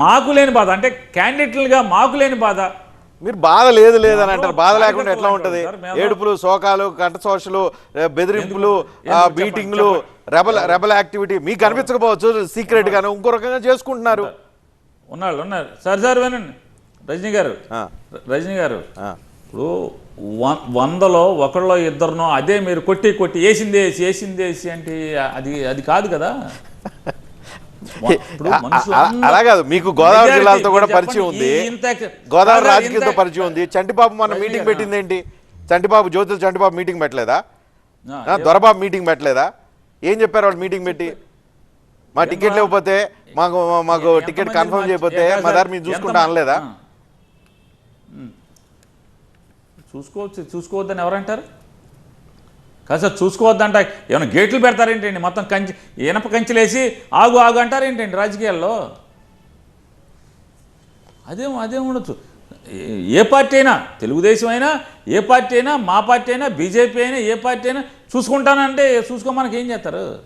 మాకు లేని బాధ. అంటే క్యాండిడేట్లుగా మాకు లేని బాధ. మీరు బాధ లేదు లేదని అంటారు. బాధ లేకుండా ఎట్లా ఉంటది? ఏడుపులు శోకాలు కంట శోషలు ఏ, బెదిరింపులు? బీటింగ్లు రెబల్ రెబల్ యాక్టివిటీ మీకు అనిపించకపోవచ్చు. సీక్రెట్ గాను ఇంకో రకంగా చేసుకుంటున్నారు. ఉన్నాళ్ళు ఉన్నారు. సార్ సార్ వినండి. రజనీ గారు. రజనీ గారు. ఇప్పుడు వందలో ఒకళ్ళో ఇద్దరినో అదే మీరు కొట్టి కొట్టి వేసింది వేసి వేసింది వేసి అంటే అది అది కాదు కదా. అలా కాదు మీకు గోదావరి జిల్లాలతో కూడా పరిచయం ఉంది. గోదావరి రాజకీయంతో పరిచయం ఉంది. చంటిబాబు మన రజనీ మీటింగ్ పెట్టింది ఏంటి చంటిబాబు జ్యోతుల చంటిబాబు మీటింగ్ పెట్టలేదా? దొరబాబు మీటింగ్ పెట్టలేదా? ఏం చెప్పారు వాళ్ళు మీటింగ్ పెట్టి? మా టికెట్ లేకపోతే మాకు మాకు టికెట్ కన్ఫర్మ్ చేయకపోతే మా దారి మీరు చూసుకుంటా అనలేదా. చూసుకోవచ్చు చూసుకోవద్దని ఎవరంటారు? కాస్త చూసుకోవద్దంట. ఏమైనా గేట్లు పెడతారేంటండి? మొత్తం కంచి ఇనప కంచెలేసి ఆగు ఆగు అంటారేంటండి రాజకీయాల్లో? అదేం అదేం ఉండొచ్చు. ఏ- పార్టీ అయినా తెలుగుదేశం అయినా ఏ పార్టీ అయినా మా పార్టీ అయినా బీజేపీ అయినా ఏ పార్టీ అయినా చూసుకుంటానంటే చూసుకోమనకి ఏం చేస్తారు?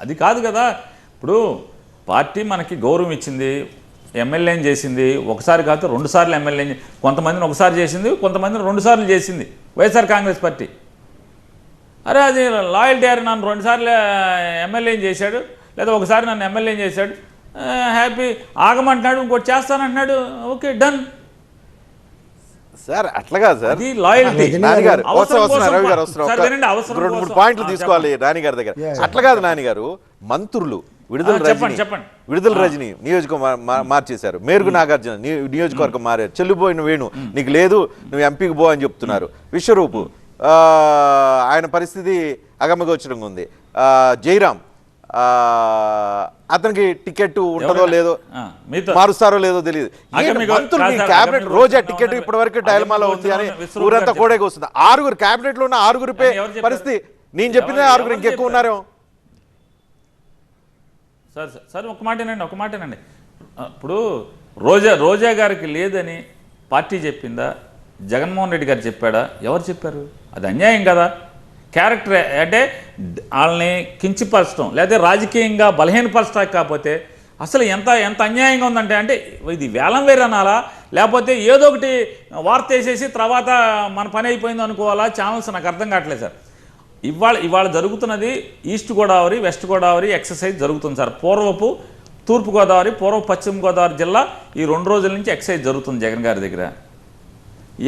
అది కాదు కదా. ఇప్పుడు పార్టీ మనకి గౌరవం ఇచ్చింది ఎమ్మెల్యేని చేసింది ఒకసారి కాదు రెండు సార్లు ఎమ్మెల్యేని కొంతమందిని ఒకసారి చేసింది కొంతమందిని రెండు సార్లు చేసింది వైఎస్ఆర్ కాంగ్రెస్ పార్టీ. అరే అది లాయల్టీ అని నన్ను రెండుసార్లు ఎమ్మెల్యేని చేశాడు. లేదా ఒకసారి నన్ను ఎమ్మెల్యేని చేశాడు. హ్యాపీ. ఆగమంటున్నాడు ఇంకోటి చేస్తానంటున్నాడు. Okay done. సార్ అట్లా కాదు సార్. రెండు మూడు. పాయింట్లు తీసుకోవాలి నాని గారి దగ్గర. అట్లా కాదు నాని గారు మంత్రులు విడుదల రజని. చెప్పండి. విడుదల రజని నియోజకవర్గం మార్చేశారు. మేరుగు నాగార్జున నియో- నియోజకవర్గం మారారు. చెల్లిపోయిన వేణు నీకు లేదు నువ్వు ఎంపీకి పో అని చెప్తున్నారు. విశ్వరూపు ఆయన పరిస్థితి అగమగోచరంగా ఉంది. ఆ, అతనికి టికెట్ ఉంటుందో? లేదో మారుస్తారో లేదో తెలియదు. క్యాబినెట్ రోజా టికెట్ ఇప్పటి వరకు డైలమాలో ఉంది. అని ఊరంతా కోడేకి వస్తుంది. ఆరుగురు క్యాబినెట్లో ఉన్న ఆరుగురిపై చెప్పారు? పరిస్థితి. నేను చెప్పిన ఆరుగురు ఇంకెక్కువ? ఉన్నారేమో. సార్ సార్, ఒక మాటేనండి ఒక మాటేనండి ఇప్పుడు రోజా రోజా గారికి లేదని పార్టీ చెప్పిందా? జగన్మోహన్ రెడ్డి గారు చెప్పాడా? ఎవరు చెప్పారు? అది అన్యాయం కదా. క్యారెక్టర్ అంటే వాళ్ళని కించిపరచడం లేదా రాజకీయంగా బలహీనపరచడం కాకపోతే అసలు ఎంత ఎంత అన్యాయంగా ఉందంటే అంటే ఇది వేలం వేరు అనాలా? లేకపోతే ఏదో ఒకటి వార్త వేసేసి తర్వాత మన పని అయిపోయింది అనుకోవాలా? ఛానల్స్ నాకు అర్థం కావట్లేదు సార్. ఇవాళ ఇవాళ జరుగుతున్నది east Godavari west Godavari exercise జరుగుతుంది సార్. పూర్వపు తూర్పు గోదావరి పూర్వ పశ్చిమ గోదావరి జిల్లా ఈ రెండు రోజుల నుంచి ఎక్సర్సైజ్ జరుగుతుంది జగన్ గారి దగ్గర.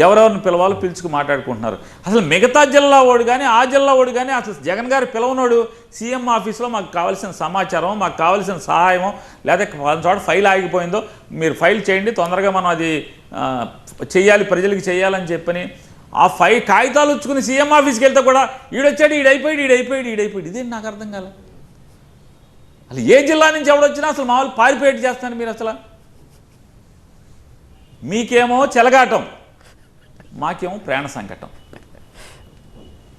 ఎవరెవరిని పిలవాలో పిలుచుకు మాట్లాడుకుంటున్నారు. అసలు మిగతా జిల్లా వాడు కానీ ఆ జిల్లా వాడు కానీ అసలు జగన్ గారు పిలవనోడు సీఎం ఆఫీస్లో మాకు కావాల్సిన సమాచారం మాకు కావాల్సిన సహాయం లేదా చోట ఫైల్ ఆగిపోయిందో మీరు ఫైల్ చేయండి తొందరగా మనం అది చేయాలి ప్రజలకు చేయాలని చెప్పని ఆ ఫైల్ కాగితాలు వచ్చుకుని సీఎం ఆఫీస్కి వెళ్తే కూడా ఈడొచ్చాడు ఈడైపోయాడు ఈడైపోయాడు ఈడైపోయాడు. ఇదేంటి నాకు అర్థం కాలే? అసలు ఏ జిల్లా నుంచి ఎవడొచ్చినా అసలు మామూలు పారిపోయేట్ చేస్తాను మీరు అసలు. మీకేమో చెలగాటం. మాకేమో ప్రాణ సంకటం.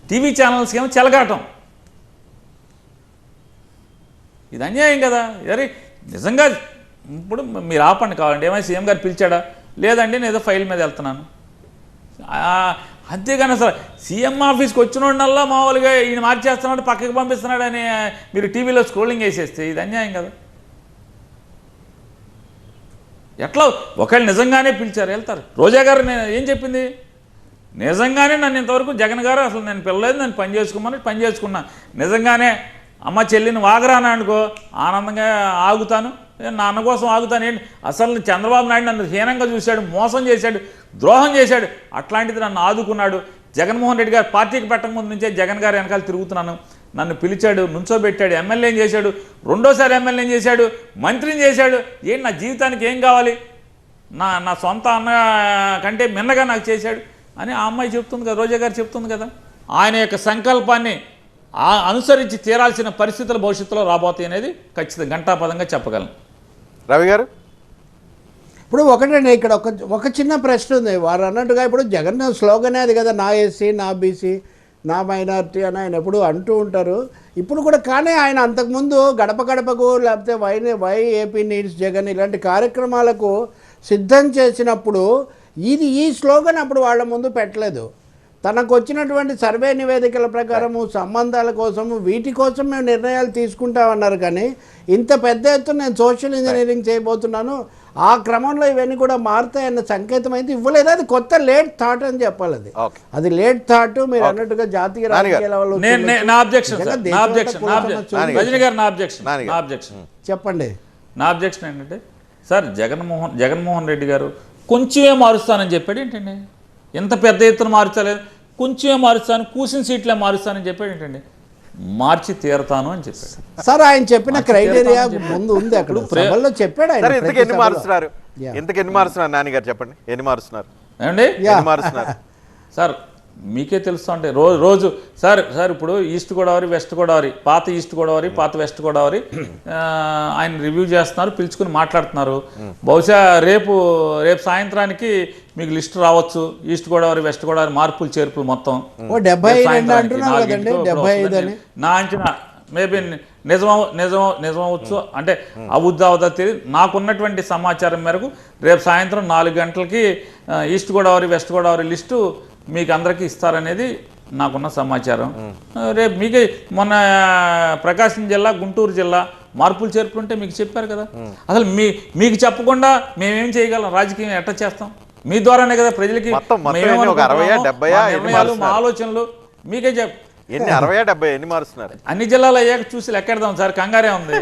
టీవీ ఛానల్స్కి ఏమో చెలగాటం. ఇది అన్యాయం కదా. అరే నిజంగా ఇప్పుడు మీరు ఆపండి కావాలండి ఏమైనా సీఎం గారు పిలిచాడా? లేదండి నేను ఏదో ఫైల్ మీద వెళ్తున్నాను. ఆ, అంతేగాని అసలు సీఎం ఆఫీస్కి వచ్చినోడల్లా మామూలుగా ఈయన మార్చేస్తున్నాడు పక్కకి పంపిస్తున్నాడు అని మీరు టీవీలో స్క్రోలింగ్ వేసేస్తే ఇది అన్యాయం కదా. ఎట్లా? ఒకళ్ళు నిజంగానే పిలిచారు వెళ్తారు. రోజా గారు నేను ఏం చెప్పింది? నిజంగానే నన్ను ఇంతవరకు జగన్ గారు అసలు నేను పిల్లలేదు నేను పని చేసుకోమని పని చేసుకున్నా. నిజంగానే అమ్మ చెల్లిని వాగరాను అనుకో ఆనందంగా ఆగుతాను. ఏ నా అన్న కోసం ఆగుతాను. ఏంటి? అసలు చంద్రబాబు నాయుడు నన్ను హీనంగా చూశాడు మోసం చేశాడు ద్రోహం చేశాడు. అట్లాంటిది నన్ను ఆదుకున్నాడు. జగన్మోహన్ రెడ్డి గారు పార్టీకి పెట్టకముందు నుంచే జగన్ గారు వెనకాల తిరుగుతున్నాను. నన్ను పిలిచాడు నుంచోబెట్టాడు ఎమ్మెల్యేని చేశాడు? రెండోసారి ఎమ్మెల్యేని చేశాడు? మంత్రిని చేశాడు. ఏంటి నా జీవితానికి ఏం కావాలి? నా నా సొంత అన్న కంటే మిన్నగా నాకు చేశాడు. అని ఆ అమ్మాయి చెప్తుంది కదా రోజా గారు చెప్తుంది కదా. ఆయన యొక్క సంకల్పాన్ని అనుసరించి తీరాల్సిన పరిస్థితులు భవిష్యత్తులో రాబోతాయి అనేది ఖచ్చితంగా ఘంటాపదంగా చెప్పగలను రవి గారు? ఇప్పుడు ఒకటండి ఇక్కడ ఒక ఒక చిన్న ప్రశ్న ఉంది. వారు అన్నట్టుగా ఇప్పుడు జగన్ స్లోగనే అది కదా నా ఎస్సీ నా బీసీ నా మైనారిటీ అని ఆయన ఎప్పుడు అంటూ ఉంటారు. ఇప్పుడు కూడా కానీ ఆయన అంతకుముందు గడప గడపకు లేకపోతే why why AP needs Jagan ఇలాంటి కార్యక్రమాలకు సిద్ధం చేసినప్పుడు ఇది ఈ స్లోగన్ అప్పుడు వాళ్ళ ముందు పెట్టలేదు. తనకు వచ్చినటువంటి సర్వే నివేదికల ప్రకారము సంబంధాల కోసము వీటి కోసం మేము నిర్ణయాలు తీసుకుంటామన్నారు కానీ ఇంత పెద్ద ఎత్తున నేను సోషల్ ఇంజనీరింగ్ చేయబోతున్నాను ఆ క్రమంలో ఇవన్నీ కూడా మారుతాయన్న సంకేతం అయితే ఇవ్వలేదు. అది కొత్త లేట్ థాట్ అని చెప్పాలి అది. ఓకే అది లేట్ థాట్ మీరు అన్నట్టుగా జాతీయ చెప్పండి. నా అబ్జెక్షన్ ఏంటంటే సార్ జగన్మోహన్ జగన్మోహన్ రెడ్డి గారు కొంచెమే మారుస్తానని చెప్పాడు ఏంటండి? ఎంత పెద్ద ఎత్తున మార్చలేదు. కొంచెమే మారుస్తాను కూసిన సీట్లే మారుస్తానని చెప్పాడు ఏంటండి? మార్చి తీరతాను అని చెప్పాడు. సార్ ఆయన చెప్పిన క్రైటీరియా ముందు ఉంది అక్కడ. చెప్పాడు ఆయన ఇంతకు ఎన్ని. మారుస్తున్నారు. ఇంతకు ఎన్ని మారుస్తున్నారు? నాన్నగారు చెప్పండి. ఎన్ని మారుస్తున్నారు? ఏమండి. ఎన్ని మారుస్తున్నారు? సార్ మీకే తెలుస్తా అంటే రోజు రోజు సార్ సార్ ఇప్పుడు ఈస్ట్ గోదావరి వెస్ట్ గోదావరి పాత ఈస్ట్ గోదావరి పాత వెస్ట్ గోదావరి ఆ, ఆయన రివ్యూ చేస్తున్నారు పిలుచుకుని మాట్లాడుతున్నారు. బహుశా రేపు రేపు సాయంత్రానికి మీకు లిస్ట్ రావచ్చు ఈస్ట్ గోదావరి వెస్ట్ గోదావరి మార్పులు చేర్పులు మొత్తం. నా అంచనా మేబీ నిజం నిజం నిజం అవచ్చు అంటే అవుద్దా అవుదా తెలియదు. నాకున్నటువంటి సమాచారం మేరకు రేపు సాయంత్రం నాలుగు గంటలకి east Godavari west Godavari list మీకు అందరికీ ఇస్తారనేది నాకున్న సమాచారం. రేపు మీకే మొన్న ప్రకాశం జిల్లా గుంటూరు జిల్లా మార్పులు చేర్పులుంటే మీకు చెప్పారు కదా. అసలు మీ మీకు చెప్పకుండా మేమేం చేయగలం? రాజకీయం ఎట్ట చేస్తాం? మీ ద్వారానే కదా ప్రజలకి? మా? ఆలోచనలు మీకే చెప్ ఎన్ని అరవై డెబ్బై ఎన్ని మారుస్తున్నారు? అన్ని జిల్లాలు అయ్యాక చూసి లెక్కెడదాం సార్ కంగారే ఉంది.